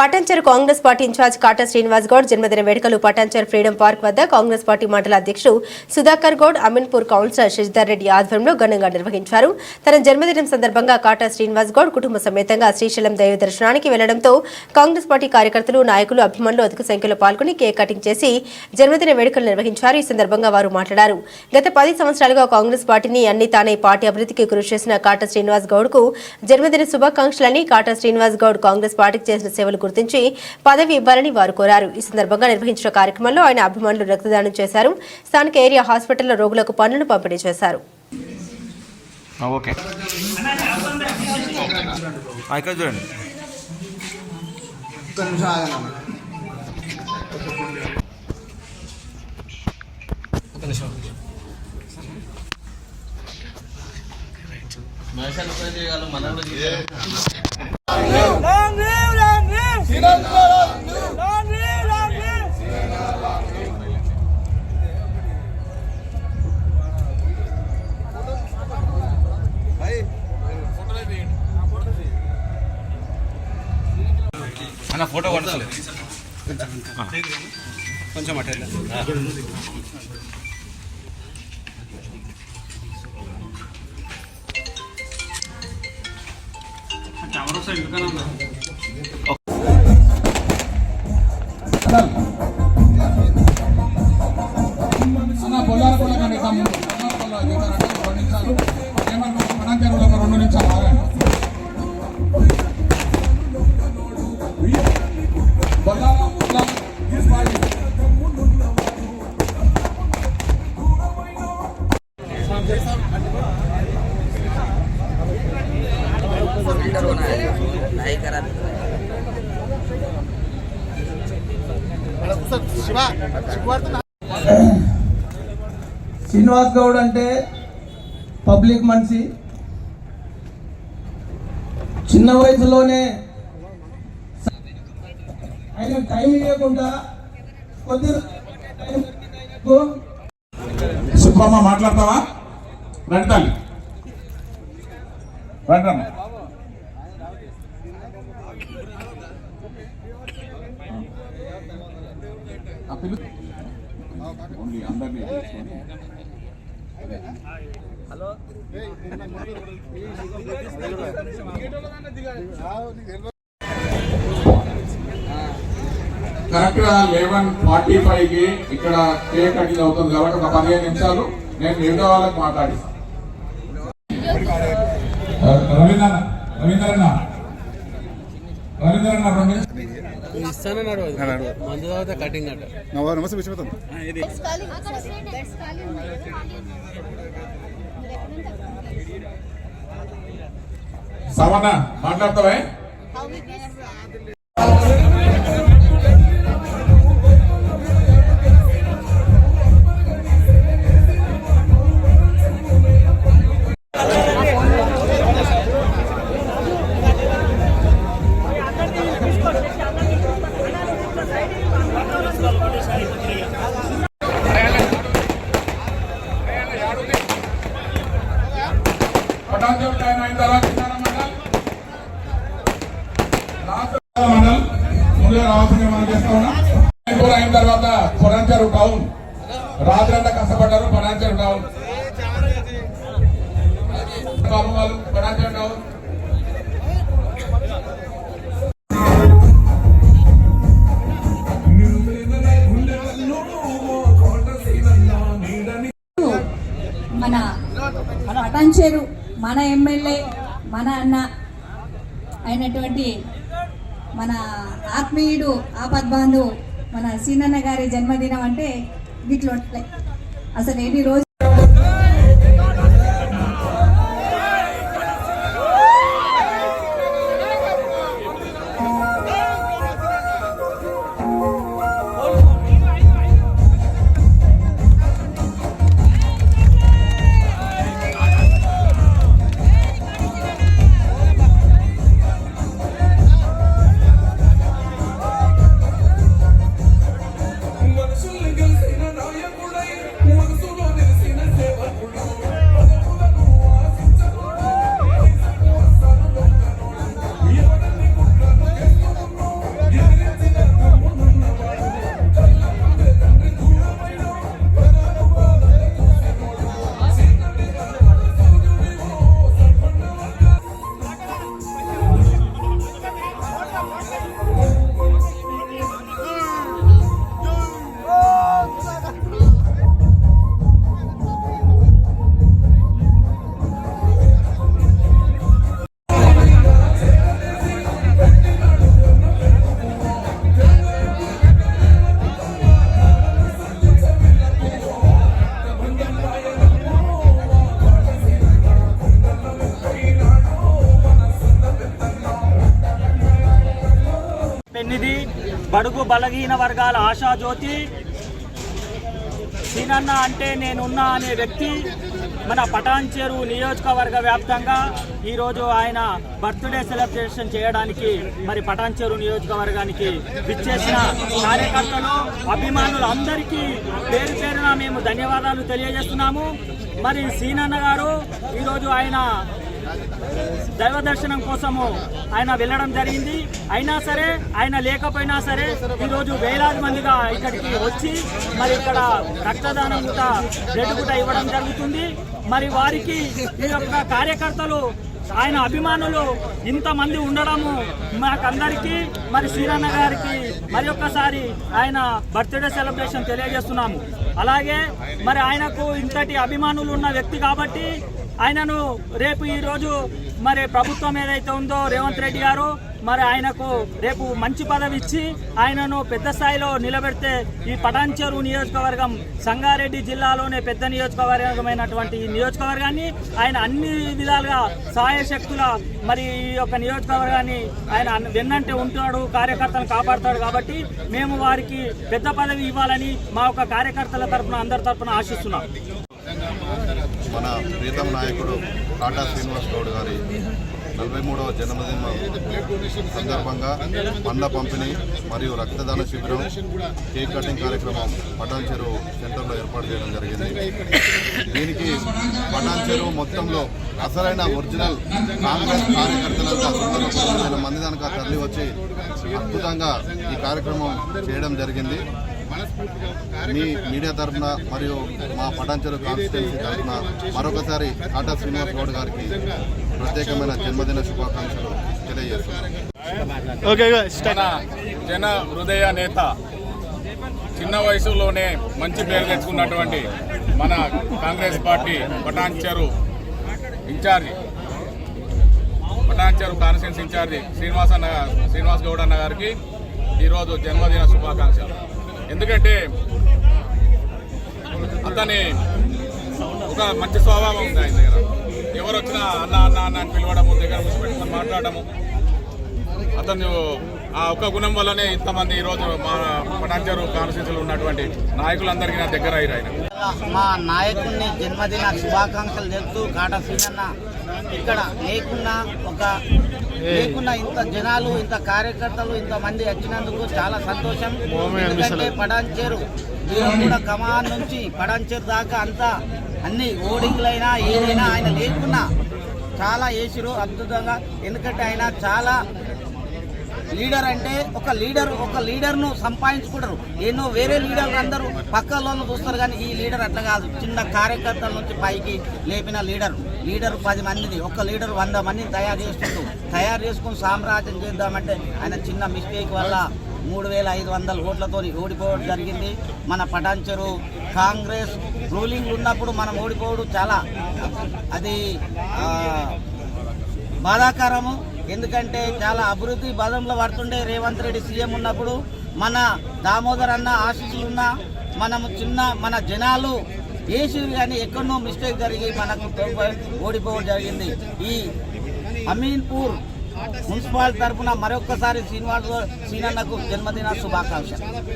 Patancheru Congress party in charge Kata Srinivas Goud జన్మదిన వేడుకలు Patancheru freedom park వద్ద Congress party మండల అధ్యక్షుడు సుధాకర్ గౌడ్ అమీన్పూర్ కౌన్సిలర్ శశిధర్ రెడ్డి ఆధ్వర్యంలో ఘనంగా నిర్వహించారు. తన జన్మదినం సందర్భంగా కాటా శ్రీనివాస్ గౌడ్ కుటుంబ సమేతంగా శ్రీశైలం దైవ దర్శనానికి వెళ్ళడంతో కాంగ్రెస్ పార్టీ కార్యకర్తలు నాయకులు అభిమానులు అధిక సంఖ్యలో పాల్గొని కేక్ కటింగ్ చేసి జన్మదిన వేడుకలు నిర్వహించారు. ఈ సందర్భంగా వారు మాట్లాడారు. గత పది సంవత్సరాలుగా కాంగ్రెస్ పార్టీని అన్ని తానే పార్టీ అభివృద్ధికి కృషి చేసిన కాటా శ్రీనివాస్ గౌడ్కు జన్మదిన శుభాకాంక్షలని కాటా శ్రీనివాస్ గౌడ్ కాంగ్రెస్ పార్టీకి చేసిన సేవలు గుర్తించి పదవి ఇవ్వాలని వారు కోరారు. ఈ సందర్భంగా నిర్వహించిన కార్యక్రమంలో ఆయన అభిమానులు రక్తదానం చేశారు. స్థానిక ఏరియా హాస్పిటల్లో రోగులకు పనులను పంపిణీ చేశారు. ఓకే. ఇక్కడ చూడండి. అన్న ఫోటో పడుతుంది కొంచెం అట్లా అన్న శ్రీనివాస్ గౌడ్ అంటే పబ్లిక్ మనిషి. చిన్న వయసులోనే ఆయన టైం ఇవ్వకుండా కొద్ది సుబ్బమ్మ మాట్లాడతావా? రండి తల్లి. రండి అందరినీ తీసుకొని. కరెక్ట్గా లెవెన్ ఫార్టీ ఫైవ్కి ఇక్కడ కేక్ కటింగ్ అవుతుంది కాబట్టి ఒక పదిహేను నిమిషాలు నేను మిగతా వాళ్ళకి మాట్లాడిస్తాను. రవీంద్ర రవీంద్ర రవీంద్ర ఇస్తానన్నాడు మందు తర్వాత కటింగ్ అంట. నమస్తే విశ్వతం సవన్న మాట్లాడతావే? బాబు వాళ్ళు పొరంచెరు మన పటంచేరు మన ఎమ్మెల్యే మన అన్న అయినటువంటి మన ఆత్మీయుడు ఆపద్బాంధు మన సీనన్న గారి జన్మదినం అంటే వీటిలో అసలు ఎన్ని రోజు బడుగు బలహీన వర్గాల ఆశాజ్యోతి. సీనన్న అంటే నేనున్నా అనే వ్యక్తి మన పటాన్చేరు నియోజకవర్గ వ్యాప్తంగా ఈరోజు ఆయన బర్త్డే సెలబ్రేషన్ చేయడానికి మరి పటాన్చేరు నియోజకవర్గానికి విచ్చేసిన కార్యకర్తలు అభిమానులు అందరికీ పేరు పేరున మేము ధన్యవాదాలు తెలియజేస్తున్నాము. మరి సీనన్న గారు ఈరోజు ఆయన దైవ దర్శనం కోసము ఆయన వెళ్ళడం జరిగింది. అయినా సరే ఆయన లేకపోయినా సరే ఈరోజు వేలాది మందిగా ఇక్కడికి వచ్చి మరి ఇక్కడ రక్తదానం కూడా బ్లడ్ కూడా ఇవ్వడం జరుగుతుంది. మరి వారికి ఈ యొక్క కార్యకర్తలు ఆయన అభిమానులు ఇంతమంది ఉండడము మాకందరికీ మరి శ్రీరన్న గారికి మరి ఒక్కసారి ఆయన బర్త్డే సెలబ్రేషన్ తెలియజేస్తున్నాము. అలాగే మరి ఆయనకు ఇంతటి అభిమానులు ఉన్న వ్యక్తి కాబట్టి ఆయనను రేపు ఈరోజు మరి ప్రభుత్వం ఏదైతే ఉందో రేవంత్ రెడ్డి గారు మరి ఆయనకు రేపు మంచి పదవి ఇచ్చి ఆయనను పెద్ద స్థాయిలో నిలబెడితే ఈ పటాన్చెరు నియోజకవర్గం సంగారెడ్డి జిల్లాలోనే పెద్ద నియోజకవర్గమైనటువంటి ఈ నియోజకవర్గాన్ని ఆయన అన్ని విధాలుగా సహాయ శక్తుల మరి ఈ యొక్క నియోజకవర్గాన్ని ఆయన వెన్నంటే ఉంటాడు కార్యకర్తలను కాపాడుతాడు కాబట్టి మేము వారికి పెద్ద పదవి ఇవ్వాలని మా యొక్క కార్యకర్తల తరఫున అందరి తరఫున ఆశిస్తున్నాం. ప్రీతం నాయకుడు టాటా శ్రీనివాస్ గౌడ్ గారి నలభై మూడవ జన్మదిన సందర్భంగా పండ్ల పంపిణీ మరియు రక్తదాన శిబిరం కేక్ కటింగ్ కార్యక్రమం పటాన్ చెరువు సెంటర్లో ఏర్పాటు చేయడం జరిగింది. దీనికి పటాన్ చెరువు మొత్తంలో అసలైన ఒరిజినల్ కాంగ్రెస్ కార్యకర్తలంతా సుమారు వేల మంది దానికా తరలి వచ్చి అద్భుతంగా ఈ కార్యక్రమం చేయడం జరిగింది. మీ మీడియా తరఫున మరియు మా పటాన్చెరు కాన్స్టిట్యున్సీ తరఫున మరొకసారి టాటా శ్రీనివాస్ గౌడ్ గారికి ప్రత్యేకమైన జన్మదిన శుభాకాంక్షలు తెలియజేస్తున్నాను. జన హృదయ నేత చిన్న వయసులోనే మంచి పేరు తెచ్చుకున్నటువంటి మన Congress party Patancheru incharge Patancheru constituency incharge Srinivas అన్న శ్రీనివాస్ గౌడ్ అన్న గారికి ఈరోజు జన్మదిన శుభాకాంక్షలు. ఎందుకంటే అతని ఒక మంచి స్వభావం ఉంది ఆయన దగ్గర. ఎవరు వచ్చినా అన్న అన్న అన్న అని పిలవడము దగ్గర ముసి పెట్టుకొని మాట్లాడము అతను ఆ ఒక్క గుణం వల్లనే ఇంతమంది ఈరోజు మా పటాన్చెరు కాన్స్టిట్యూన్సీలో ఉన్నటువంటి నాయకులందరికీ నా దగ్గర అయ్యారు ఆయన. మా నాయకుడిని జన్మదిన శుభాకాంక్షలు చెప్తూ కాట సీనన్న ఇక్కడ లేకుండా ఒక లేకున్నా ఇంత జనాలు ఇంత కార్యకర్తలు ఇంత మంది వచ్చినందుకు చాలా సంతోషం. ఎందుకంటే పడాన్చేరు కూడా కమాన్ నుంచి పడాన్చేరు దాకా అంతా అన్ని ఓడింగ్లైనా ఏదైనా ఆయన లేకున్నా చాలా వేసిరు అద్భుతంగా. ఎందుకంటే ఆయన చాలా లీడర్ అంటే ఒక లీడర్ ఒక లీడర్ను సంపాదించుకుంటారు. ఎన్నో వేరే లీడర్లు అందరూ పక్కలోనూ చూస్తారు కానీ ఈ లీడర్ అట్లా కాదు. చిన్న కార్యకర్తల నుంచి పైకి లేపిన లీడర్. లీడర్ పది మందిది ఒక లీడర్ వంద మందిని తయారు చేస్తుంటూ తయారు చేసుకుని సామ్రాజ్యం చేద్దామంటే ఆయన చిన్న మిస్టేక్ వల్ల మూడు వేల ఐదు వందల ఓట్లతో ఓడిపోవడం జరిగింది. మన పటాంచరు కాంగ్రెస్ రూలింగ్ ఉన్నప్పుడు మనం ఓడిపోవడం చాలా అది బాధాకరము. ఎందుకంటే చాలా అభివృద్ధి బలంలో పడుతుండే రేవంత్ రెడ్డి సీఎం ఉన్నప్పుడు మన దామోదర్ అన్న ఆశీస్సులు ఉన్న మనము చిన్న మన జనాలు ఏసీ కానీ ఎక్కడనో మిస్టేక్ జరిగి మనకు ఓడిపోవడం జరిగింది. ఈ అమీన్పూర్ మున్సిపాలిటీ తరఫున మరొక్కసారి శ్రీనివాస్ సీనన్నకు జన్మదిన శుభాకాంక్షలు.